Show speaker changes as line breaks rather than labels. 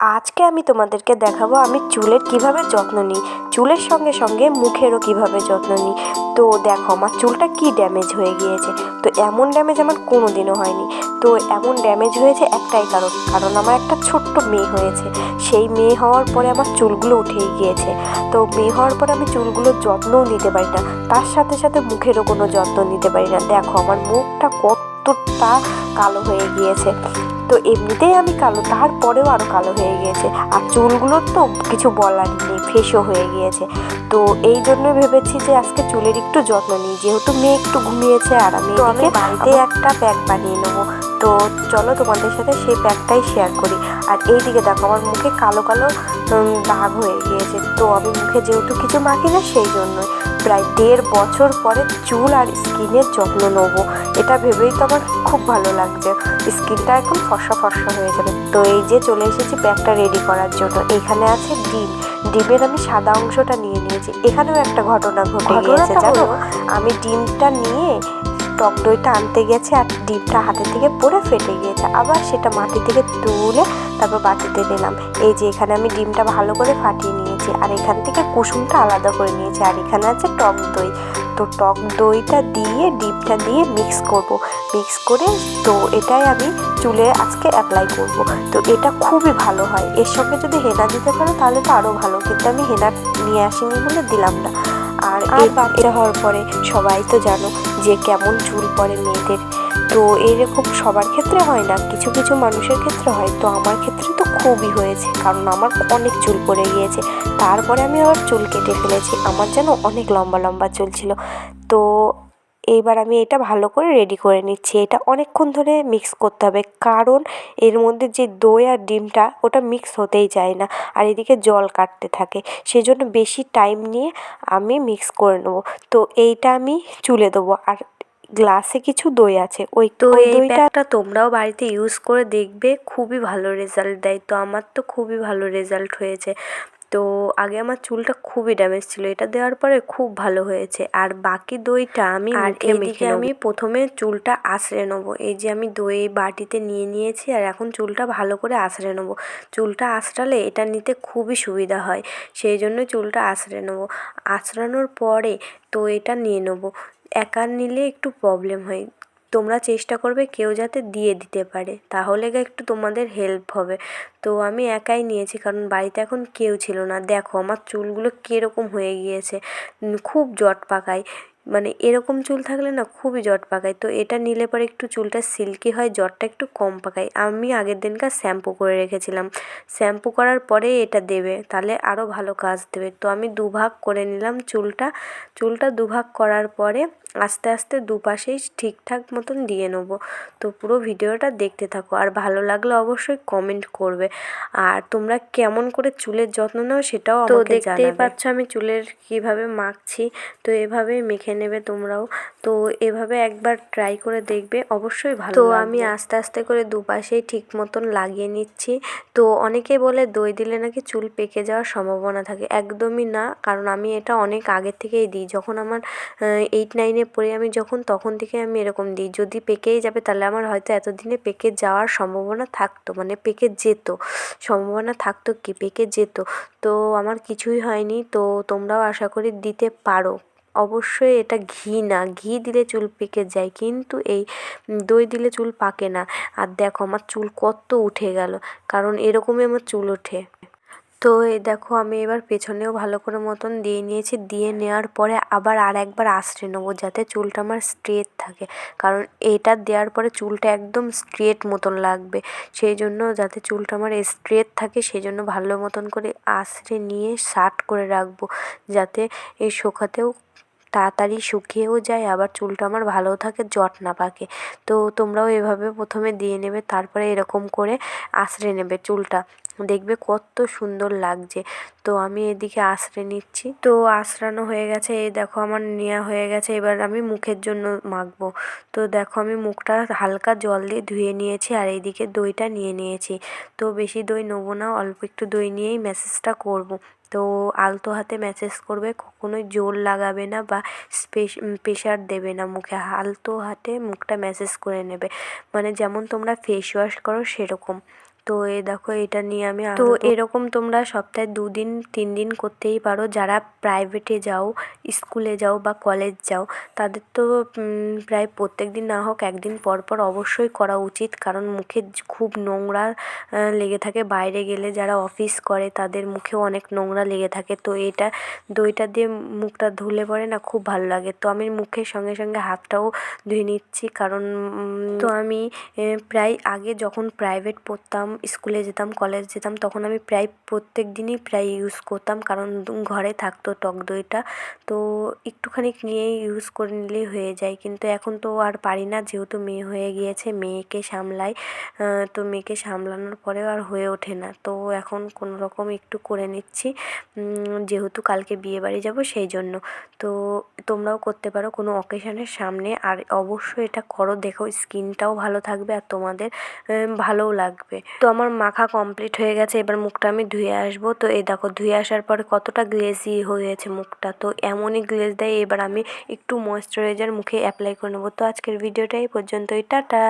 আজকে আমি তোমাদেরকে দেখাবো আমি চুলের কীভাবে যত্ন নিই। চুলের সঙ্গে সঙ্গে মুখেরও কীভাবে যত্ন নিই। তো দেখো, আমার চুলটা কি ড্যামেজ হয়ে গিয়েছে। তো এমন ড্যামেজ আমার কোনো দিনও হয়নি। তো এমন ড্যামেজ হয়েছে একটাই কারণ। কারণ আমার একটা ছোট্ট মেয়ে হয়েছে। সেই মেয়ে হওয়ার পরে আমার চুলগুলো উঠেই গিয়েছে। তো মেয়ে হওয়ার পরে আমি চুলগুলোর যত্নও নিতে পারি না। তার সাথে সাথে মুখেরও কোনো যত্ন নিতে পারি না। দেখো, আমার মুখটা কতটা কালো হয়ে গিয়েছে। তো এমনিতেই আমি কালো তারপরেও আরও কালো হয়ে গিয়েছে। আর চুলগুলোর তো কিছু বলার নেই ফেসও হয়ে গিয়েছে। তো এই জন্যই ভেবেছি যে আজকে চুলের একটু যত্ন নিই যেহেতু মেয়ে একটু ঘুমিয়েছে আর আমি
আমি
বাড়িতে একটা প্যাক বানিয়ে নেব। তো চলো তোমাদের সাথে সেই প্যাকটাই শেয়ার করি। আর এইদিকে দেখো আমার মুখে কালো কালো দাগ হয়ে গিয়েছে। তো আমি মুখে যেহেতু কিছু মাখি না সেই জন্যই। প্রায় দেড় বছর পরে চুল আর স্কিনের যত্ন নেব। এটা ভেবেই তো আমার খুব ভালো লাগছে। স্কিনটা এখন ফসা ফর্সা হয়ে যাবে। তো এই যে চলে এসেছি ব্যাগটা রেডি করার জন্য। এখানে আছে ডিম। ডিমের আমি সাদা অংশটা নিয়ে নিয়েছি। এখানেও একটা ঘটনা ঘটে গিয়েছে জানো? আমি ডিমটা নিয়ে টক দইটা আনতে গেছি আর ডিমটা হাতে থেকে পড়ে ফেটে গিয়েছে। আবার সেটা মাটি থেকে তুলে তারপর বাটিতে নিলাম এই যে এখানে আমি ডিমটা ভালো করে ফাটিয়ে নিয়েছি আর এখান থেকে কুসুমটা আলাদা করে নিয়েছি আর এখানে আছে টক দই। তো টক দইটা দিয়ে, ডিমটা দিয়ে মিক্স করব। মিক্স করে তো এটাই আমি চুলে আজকে অ্যাপ্লাই করব। তো এটা খুবই ভালো হয়। এর সঙ্গে যদি হেনা দিতে পারো তাহলে তো আরও ভালো। কিন্তু আমি হেনা নিয়ে আসিনি বলে দিলাম না। আর এই বাচ্চা হওয়ার পরে সবাই তো জানো যে কেমন চুল পড়ে মেয়েদের। তো এরকম সবার ক্ষেত্রে হয় না, কিছু কিছু মানুষের ক্ষেত্রে হয়। তো আমার ক্ষেত্রে তো খুবই হয়েছে, কারণ আমার অনেক চুল পড়ে গিয়েছে। তারপরে আমি আবার চুল কেটে ফেলেছি, আমার যেন অনেক লম্বা লম্বা চুল ছিল। তো এইবার আমি এটা ভালো করে রেডি করে নিচ্ছি। এটা অনেকক্ষণ ধরে মিক্স করতে হবে কারণ এর মধ্যে যে দই আর ডিমটা ওটা মিক্স হতেই চায় না আর এদিকে জল কাটতে থাকে। সেই জন্য বেশি টাইম নিয়ে আমি মিক্স করে নেব। তো এইটা আমি চুলে দেবো আর গ্লাসে কিছু দই আছে। ওই
তো
দইটা
তোমরাও বাড়িতে ইউজ করে দেখবে খুবই ভালো রেজাল্ট দেয়। তো আমার তো খুবই ভালো রেজাল্ট হয়েছে। তো আগে আমার চুলটা খুবই ড্যামেজ ছিল। এটা দেওয়ার পরে খুব ভালো হয়েছে। আর বাকি দইটা আমি
আর এদিকে
আমি প্রথমে চুলটা আঁচড়ে নেব। এই যে আমি দই বাটিতে নিয়ে নিয়েছি আর এখন চুলটা ভালো করে আঁচড়ে নেব। চুলটা আঁচড়ালে এটা নিতে খুবই সুবিধা হয়। সেই জন্য চুলটা আঁচড়ে নেব। আঁচড়ানোর পরে তো এটা নিয়ে নেব। একা নিলে একটু প্রবলেম হয়। তোমরা চেষ্টা করবে কেউ যাতে দিয়ে দিতে পারে। তাহলে একটু তোমাদের হেল্প হবে। তো আমি একাই নিয়েছি, কারণ বাড়িতে এখন কেউ ছিল না। দেখো, আমার চুলগুলো কীরকম হয়ে গিয়েছে। খুব জট পাকায়। মানে এরকম চুল থাকলে না খুবই জট পাকায়। তো এটা নিলে পরে একটু চুলটা সিল্কি হয় জটটা একটু কম পাকায়। আমি আগের দিনকার শ্যাম্পু করে রেখেছিলাম। শ্যাম্পু করার পরে এটা দেবে তাহলে আরও ভালো কাজ দেবে। তো আমি দুভাগ করে নিলাম চুলটা। চুলটা দুভাগ করার পরে আস্তে আস্তে দুপাশেই ঠিকঠাক মতন দিয়ে নেব। তো পুরো ভিডিওটা দেখতে থাকো। আর ভালো লাগলে অবশ্যই কমেন্ট করবে। আর তোমরা কেমন করে চুলের যত্ন নাও সেটাও
তো দেখতেই
পাচ্ছ আমি চুলের কীভাবে মাখছি। তো এভাবেই মেখে নেবে তোমরাও। তো এভাবে একবার ট্রাই করে দেখবে অবশ্যই ভালো
তো আমি
আস্তে আস্তে করে দুপাশেই ঠিক মতন লাগিয়ে নিচ্ছি। তো অনেকে বলে দই দিলে নাকি চুল পেকে যাওয়ার সম্ভাবনা থাকে। একদমই না কারণ আমি এটা অনেক আগের থেকেই দিই। যখন আমার এইট নাইনে পড়ি আমি যখন তখন থেকে আমি এরকম দিই। যদি পেকেই যাবে তাহলে আমার হয়তো এতদিনে পেকে যাওয়ার সম্ভাবনা থাকতো মানে পেকে যেত। সম্ভাবনা থাকতো কি? পেকে যেত। তো আমার কিছুই হয়নি। তো তোমরাও আশা করি দিতে পারো। অবশ্যই এটা ঘি না। ঘি দিলে চুল পেকে যায়, কিন্তু এই দই দিলে চুল পাকে না। আর দেখো আমার চুল কত উঠে গেল, কারণ এরকমই আমার চুল ওঠে। তো এই দেখো আমি এবার পেছনেও ভালো করে মতন দিয়ে নিয়েছি। দিয়ে নেওয়ার পরে আবার আর একবার আঁচড়ে নেব যাতে চুলটা আমার স্ট্রেট থাকে। কারণ এটা দেওয়ার পরে চুলটা একদম স্ট্রেট মতন লাগবে। সেই জন্য যাতে চুলটা আমার স্ট্রেট থাকে, সেই জন্য ভালো মতন করে আঁচড়ে নিয়ে শার্ট করে রাখব। যাতে এই শোকাতেও তাড়াতাড়ি শুকিয়েও যায়, আবার চুলটা আমার ভালোও থাকে, জট না পাকে। তো তোমরাও এভাবে প্রথমে দিয়ে নেবে, তারপরে এরকম করে আঁচড়ে নেবে চুলটা। দেখবে কত সুন্দর লাগছে। তো আমি এদিকে আঁচড়ে নিচ্ছি। তো আঁচড়ানো হয়ে গেছে, এই দেখো আমার নেওয়া হয়ে গেছে, এবার আমি মুখের জন্য মাখবো। তো দেখো আমি মুখটা হালকা জল দিয়ে ধুয়ে নিয়েছি, আর এইদিকে দইটা নিয়ে নিয়েছি। তো বেশি দই নেব না, অল্প একটু দই নিয়েই ম্যাসেজটা করব। তো আলতো হাতে ম্যাসেজ করবে, কখনোই জোর লাগাবে না বা প্রেশার দেবে না মুখে। আলতো হাতে মুখটা ম্যাসেজ করে নেবে। মানে যেমন তোমরা ফেস ওয়াশ করো সেরকম। তো এই দেখো এটা নিয়ে আমি তো এরকম তোমরা সপ্তাহে দুদিন তিন দিন করতেই পারো। যারা প্রাইভেটে যাও স্কুলে যাও বা কলেজ যাও তাদের তো প্রায় প্রত্যেক দিন না হোক একদিন পর পর অবশ্যই করা উচিত। কারণ মুখে খুব নোংরা লেগে থাকে। বাইরে গেলে যারা অফিস করে তাদের মুখেও অনেক নোংরা লেগে থাকে। তো এটা দইটা দিয়ে মুখটা ধুলে পরে না খুব ভালো লাগে। তো আমি মুখের সঙ্গে সঙ্গে হাতটাও ধুয়ে নিচ্ছি। কারণ তো আমি প্রায় আগে যখন প্রাইভেট পড়তাম স্কুলে যেতাম, কলেজ যেতাম, তখন আমি প্রায় প্রত্যেক দিনই প্রায় ইউজ করতাম। কারণ ঘরে থাকতো টক দইটা। তো একটুখানি নিয়ে ইউজ করে নিলেই হয়ে যায়। কিন্তু এখন তো আর পারি না। যেহেতু মেয়ে হয়ে গিয়েছে, মেয়েকে সামলাই তো মেয়েকে সামলানোর পরেও আর হয়ে ওঠে না। তো এখন কোনো রকম একটু করে নিচ্ছি। যেহেতু কালকে বিয়ে বাড়ি যাব সেই জন্য। তো তোমরাও করতে পারো কোনো অকেশনের সামনে। আর অবশ্যই এটা করো। দেখো স্কিনটাও ভালো থাকবে আর তোমাদের ভালোও লাগবে। তো আমার মাখা কমপ্লিট হয়ে গেছে, এবার মুখটা আমি ধুয়ে আসব। তো এই দেখো, ধুয়ে আসার পর কতটা গ্লেজি হয়েছে মুখটা। তো এমনই গ্লেজ দেয়, এবার আমি একটু ময়েশ্চারাইজার মুখে অ্যাপ্লাই করে নেব। তো আজকের ভিডিওটা এই পর্যন্তই, টাটা!